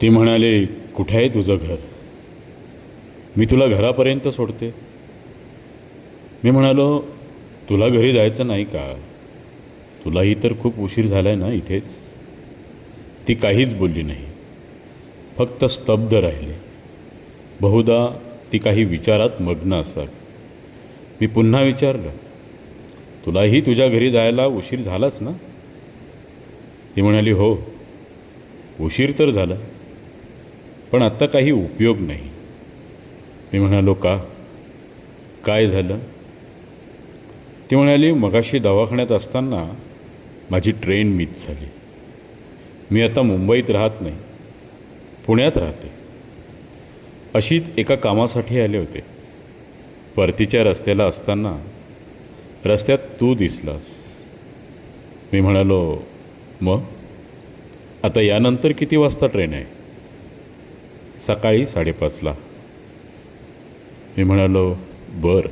ती म्हणाली कुठे आहे तुझं घर? मी तुला घरापर्यंत सोडते. मी म्हणालो तुला घरी जायचं नाही का? तुलाही तर खूप उशीर झाला आहे ना इथेच? ती काहीच बोलली नाही. फक्त स्तब्ध राहिले. बहुधा ती काही विचारात मग्न असतात मी पुन्हा विचारलं तुलाही तुझ्या घरी जायला उशीर झालाच ना? ती म्हणाली हो उशीर तर झाला. पण आत्ता काही उपयोग नाही. मी म्हणालो का काय झालं? ती म्हणाली मगाशी दवाखान्यात असताना माझी ट्रेन मिस झाली. मी आता मुंबईत राहत नाही पुण्यात राहते. अशीच एका कामासाठी आले होते. परतीच्या रस्त्याला असताना रस्त्यात तू दिसलास. मी म्हणालो मग? आता यानंतर किती वाजता ट्रेन आहे? सकाळी साडेपाचला. मी म्हणालो बर.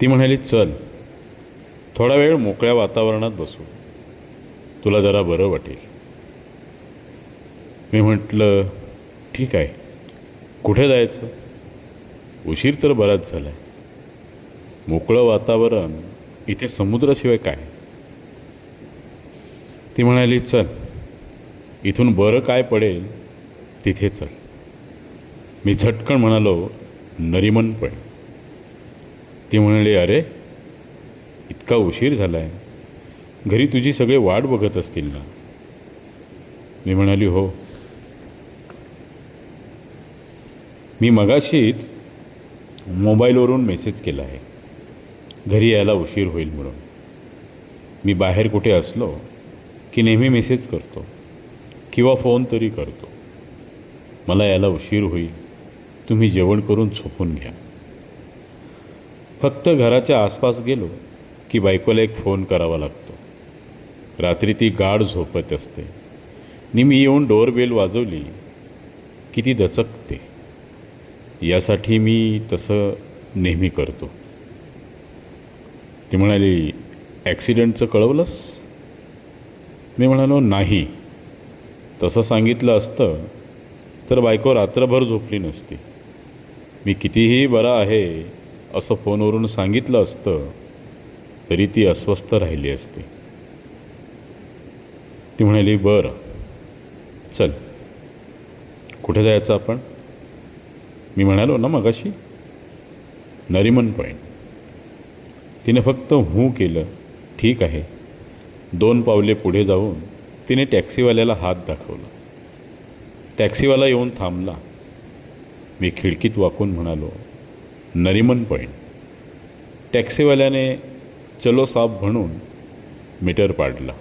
ती म्हणाली चल थोडा वेळ मोकळ्या वातावरणात बसू. तुला जरा बरं वाटेल. मी म्हटलं ठीक आहे. कुठे जायचं? उशीर तर बराच झाला आहे मोकळं वातावरण इथे समुद्राशिवाय काय? ती म्हणाली चल इथून बरं काय पडेल तिथे चल. मी झटकन म्हणालो नरिमन पण. ती म्हणाली अरे इतका उशीर झाला आहे घरी तुझी सगळे वाट बघत असतील ना? मी म्हणाली हो. मी मगाशीच मोबाईलवरून मेसेज केला आहे. घरी यायला उशीर होईल म्हणून. मी बाहेर कुठे असलो की नेहमी मेसेज करतो किंवा फोन तरी करतो. मला याला उशीर होईल. तुम्ही जेवण करून झोपून घ्या. फक्त घराच्या आसपास गेलो की बायकोला एक फोन करावा लागतो. रात्री ती गाढ झोपत असते. नि मी येऊन डोअरबेल वाजवली की ती दचकते. यासाठी मी तसं नेहमी करतो. ती म्हणाली ॲक्सिडेंटचं कळवलंस? मी म्हणालो नाही. तसं सांगितलं असतं तर बायको रात्रभर झोपली नसती. मी कितीही बरा आहे असं फोनवरून सांगितलं असतं तरी ती अस्वस्थ राहिली असती. ती म्हणाली बरं चल. कुठे जायचं आपण? मी म्हणालो ना मगाशी नरिमन पॉईंट तिने फक्त हू केलं ठीक आहे. दोन पावले पुढे जाऊन तिने टॅक्सीवाल्याला हात दाखवला. टॅक्सीवाला येऊन थांबला. मी खिडकीत वाकून म्हणालो नरिमन पॉईंट टॅक्सीवाल्याने चलो साब म्हणून मीटर पाडला.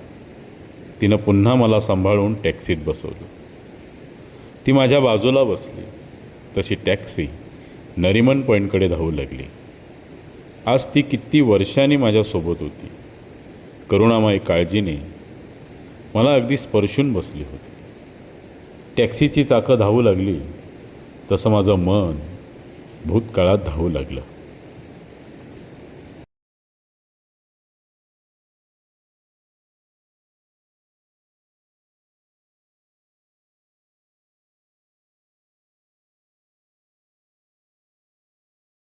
तिनं पुन्हा मला सांभाळून टॅक्सीत बसवलं. ती माझ्या बाजूला बसली. तशी टॅक्सी नरिमन पॉईंटकडे धावू लागली. आज ती किती वर्षांनी माझ्यासोबत होती. करुणामाई काळजीने मला अगदी स्पर्शून बसली होती. टॅक्सीची चाकं धावू लागली. तसं माझं मन भूतकाळात धावू लागलं.